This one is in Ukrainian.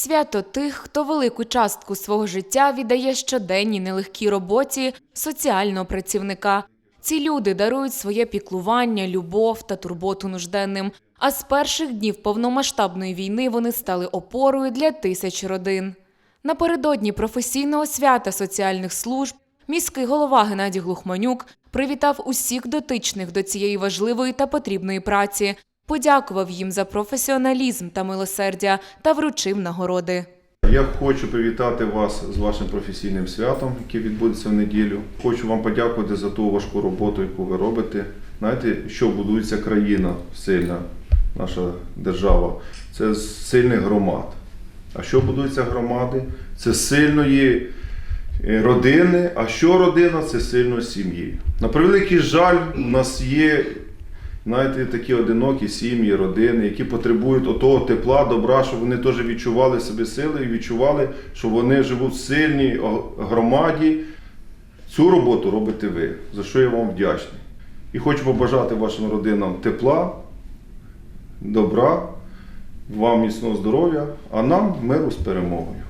Свято тих, хто велику частку свого життя віддає щоденній нелегкій роботі соціального працівника. Ці люди дарують своє піклування, любов та турботу нужденним. А з перших днів повномасштабної війни вони стали опорою для тисяч родин. Напередодні професійного свята соціальних служб міський голова Геннадій Глухманюк привітав усіх дотичних до цієї важливої та потрібної праці, подякував їм за професіоналізм та милосердя та вручив нагороди. Я хочу привітати вас з вашим професійним святом, яке відбудеться в неділю. Хочу вам подякувати за ту важку роботу, яку ви робите. Знаєте, що будується країна сильна, наша держава, це з сильних громад. А що будуються громади? Це сильної е, родини. А що родина? Це сильної сім'ї. На превеликий жаль, у нас є знаєте, такі одинокі сім'ї, родини, які потребують отого тепла, добра, щоб вони теж відчували собі сили і відчували, що вони живуть в сильній громаді. Цю роботу робите ви, за що я вам вдячний. І хочу побажати вашим родинам тепла, добра, вам міцного здоров'я, а нам миру з перемогою.